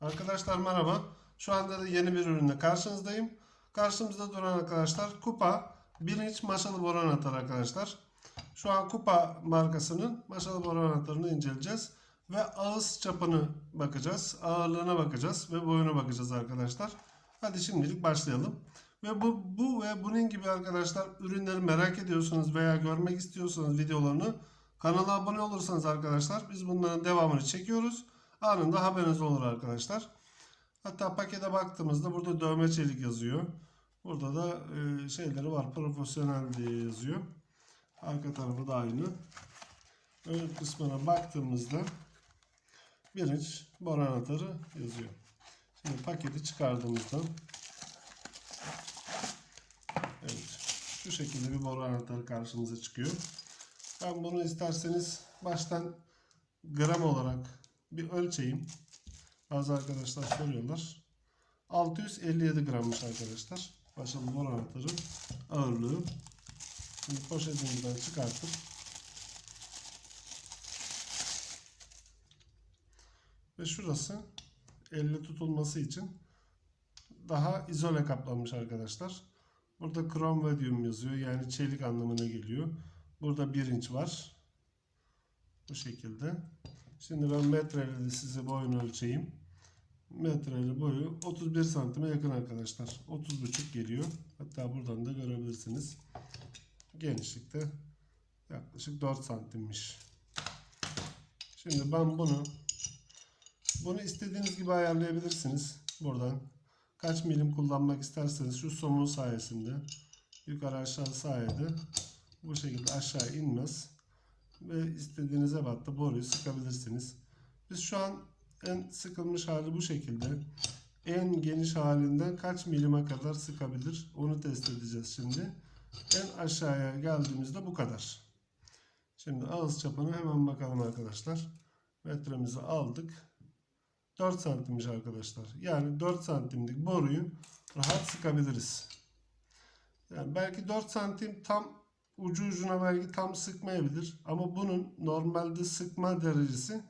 Arkadaşlar merhaba. Şu anda da yeni bir ürünle karşınızdayım. Karşımızda duran arkadaşlar Kupa 1 inç maşalı boran atar arkadaşlar. Şu an Kupa markasının maşalı boran atarını inceleyeceğiz. Ve ağız çapını bakacağız. Ağırlığına bakacağız ve boyuna bakacağız arkadaşlar. Hadi şimdilik başlayalım. Ve bu, bu ve bunun gibi arkadaşlar ürünleri merak ediyorsunuz veya görmek istiyorsanız videolarını kanala abone olursanız arkadaşlar biz bunların devamını çekiyoruz. Anında haberiniz olur arkadaşlar. Hatta pakete baktığımızda burada dövme çelik yazıyor. Burada da e, şeyleri var. Profesyonel diye yazıyor. Arka tarafı da aynı. Ön kısmına baktığımızda bir inç boran atarı yazıyor. Şimdi paketi çıkardığımızda evet şu şekilde bir boran atarı karşımıza çıkıyor. Ben bunu isterseniz baştan gram olarak bir ölçeyim. Bazı arkadaşlar soruyorlar. 657 grammış arkadaşlar. Başarılı bor anahtarı ağırlığı. Şimdi poşetimizden çıkartıp ve şurası elle tutulması için daha izole kaplanmış arkadaşlar. Burada krom vadyum yazıyor. Yani çelik anlamına geliyor. Burada 1 inç var. Bu şekilde. Şimdi ben metreyle de size boyunu ölçeyim. Metreli boyu 31 santime yakın arkadaşlar. 30,5 geliyor. Hatta buradan da görebilirsiniz. Genişlikte yaklaşık 4 santimmiş. Şimdi ben bunu bunu istediğiniz gibi ayarlayabilirsiniz. Buradan kaç milim kullanmak isterseniz şu somun sayesinde yukarı aşağı sayede bu şekilde aşağı inmez ve istediğiniz ebatta boruyu sıkabilirsiniz. Biz şu an en sıkılmış hali bu şekilde. En geniş halinden kaç milime kadar sıkabilir onu test edeceğiz şimdi. En aşağıya geldiğimizde bu kadar. Şimdi ağız çapını hemen bakalım arkadaşlar. Metremizi aldık. 4 santimmiş arkadaşlar. Yani 4 santimlik boruyu rahat sıkabiliriz. Yani belki 4 santim tam ucu ucuna belki tam sıkmayabilir. Ama bunun normalde sıkma derecesi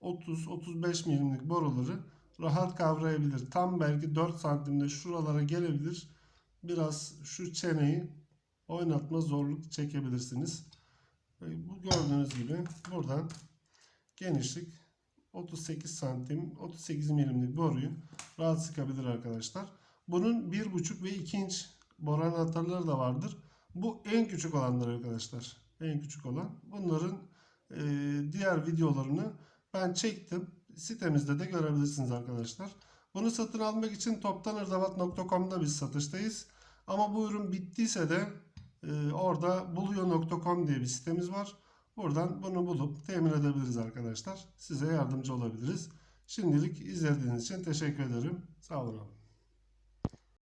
30-35 milimlik boruları rahat kavrayabilir. Tam belki 4 santimde şuralara gelebilir. Biraz şu çeneyi oynatma zorluk çekebilirsiniz. Bu gördüğünüz gibi buradan genişlik 38 santim 38 milimlik boruyu rahat sıkabilir arkadaşlar. Bunun 1,5 ve 2 inç boran atarları da vardır. Bu en küçük olanlar arkadaşlar. En küçük olan. Bunların e, diğer videolarını ben çektim. Sitemizde de görebilirsiniz arkadaşlar. Bunu satın almak için toptanırdavat.com'da biz satıştayız. Ama bu ürün bittiyse de e, orada buluyor.com diye bir sitemiz var. Buradan bunu bulup temin edebiliriz arkadaşlar. Size yardımcı olabiliriz. Şimdilik izlediğiniz için teşekkür ederim. Sağ olun.